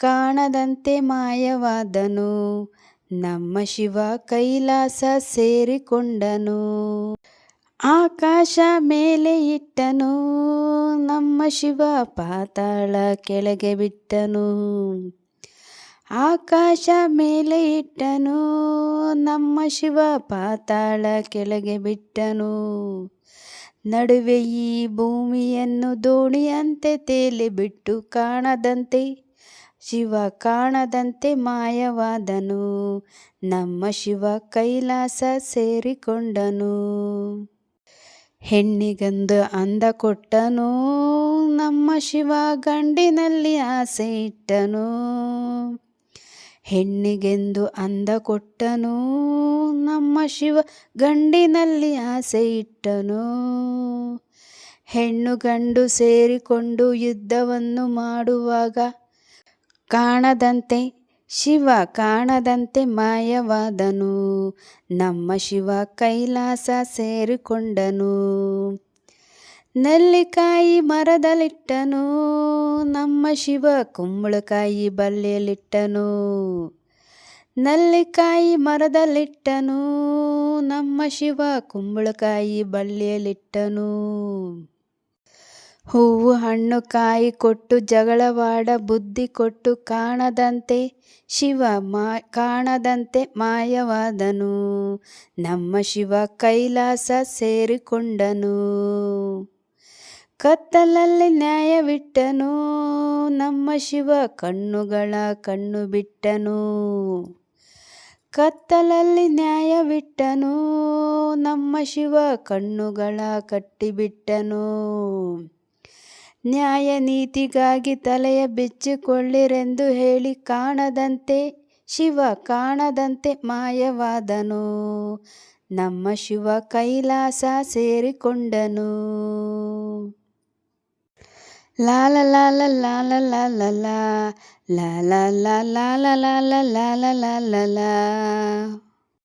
ಕಾಣದಂತೆ ಮಾಯವಾದನು. ನಮ್ಮ ಶಿವ ಕೈಲಾಸ ಸೇರಿಕೊಂಡನು. ಆಕಾಶ ಮೇಲೆ ಇಟ್ಟನು. ನಮ್ಮ ಶಿವ ಪಾತಾಳ ಕೆಳಗೆ ಬಿಟ್ಟನು. ಆಕಾಶ ಮೇಲೆ ಇಟ್ಟನು. ನಮ್ಮ ಶಿವ ಪಾತಾಳ ಕೆಳಗೆ ಬಿಟ್ಟನು. ನಡುವೆ ಈ ಭೂಮಿಯನ್ನು ದೋಣಿಯಂತೆ ತೇಲಿ ಬಿಟ್ಟು ಕಾಣದಂತೆ ಶಿವ ಕಾಣದಂತೆ ಮಾಯವಾದನು. ನಮ್ಮ ಶಿವ ಕೈಲಾಸ ಸೇರಿಕೊಂಡನು. ಹೆಣ್ಣಿಗಂದು ಅಂದ ಕೊಟ್ಟನು. ನಮ್ಮ ಶಿವ ಗಂಡಿನಲ್ಲಿ ಆಸೆ ಇಟ್ಟನು. ಹೆಣ್ಣಿಗೆಂದು ಅಂದ ಕೊಟ್ಟನು. ನಮ್ಮ ಶಿವ ಗಂಡಿನಲ್ಲಿ ಆಸೆ ಇಟ್ಟನು. ಹೆಣ್ಣು ಗಂಡು ಸೇರಿಕೊಂಡು ಯುದ್ಧವನ್ನು ಮಾಡುವಾಗ ಕಾಣದಂತೆ, ಶಿವ ಕಾಣದಂತೆ ಮಾಯವಾದನು. ನಮ್ಮ ಶಿವ ಕೈಲಾಸ ಸೇರಿಕೊಂಡನು. ನೆಲ್ಲಿಕಾಯಿ ಮರದಲ್ಲಿಟ್ಟನು. ನಮ್ಮ ಶಿವ ಕುಂಬಳಕಾಯಿ ಬಲ್ಲೆಯಲ್ಲಿಟ್ಟನು ನಲ್ಲಿಕಾಯಿ ಮರದಲ್ಲಿಟ್ಟನು. ನಮ್ಮ ಶಿವ ಕುಂಬಳಕಾಯಿ ಬಳ್ಳಿಯಲ್ಲಿಟ್ಟನು. ಹೂವು ಹಣ್ಣು ಕಾಯಿ ಕೊಟ್ಟು ಜಗಳವಾಡ ಬುದ್ಧಿ ಕೊಟ್ಟು ಕಾಣದಂತೆ ಶಿವ ಮಾ ಕಾಣದಂತೆ ಮಾಯವಾದನು. ನಮ್ಮ ಶಿವ ಕೈಲಾಸ ಸೇರಿಕೊಂಡನು. ಕತ್ತಲಲ್ಲಿ ನ್ಯಾಯವಿಟ್ಟನು. ನಮ್ಮ ಶಿವ ಕಣ್ಣುಗಳ ಕಣ್ಣು ಬಿಟ್ಟನು. ಕತ್ತಲಲ್ಲಿ ನ್ಯಾಯವಿಟ್ಟನು. ನಮ್ಮ ಶಿವ ಕಣ್ಣುಗಳ ಕಟ್ಟಿಬಿಟ್ಟನು. ನ್ಯಾಯ ನೀತಿಗಾಗಿ ತಲೆಯ ಬಿಚ್ಚಿಕೊಳ್ಳಿರೆಂದು ಹೇಳಿ ಕಾಣದಂತೆ ಶಿವ ಕಾಣದಂತೆ ಮಾಯವಾದನು ನಮ್ಮ ಶಿವ ಕೈಲಾಸ ಸೇರಿಕೊಂಡನು ಲಾಲ ಲಾಲ ಲಾಲ ಲಾಲ ಲಾಲ ಲಾಲ ಲಾಲ ಲಾಲ ಲಾಲ ಲಾಲ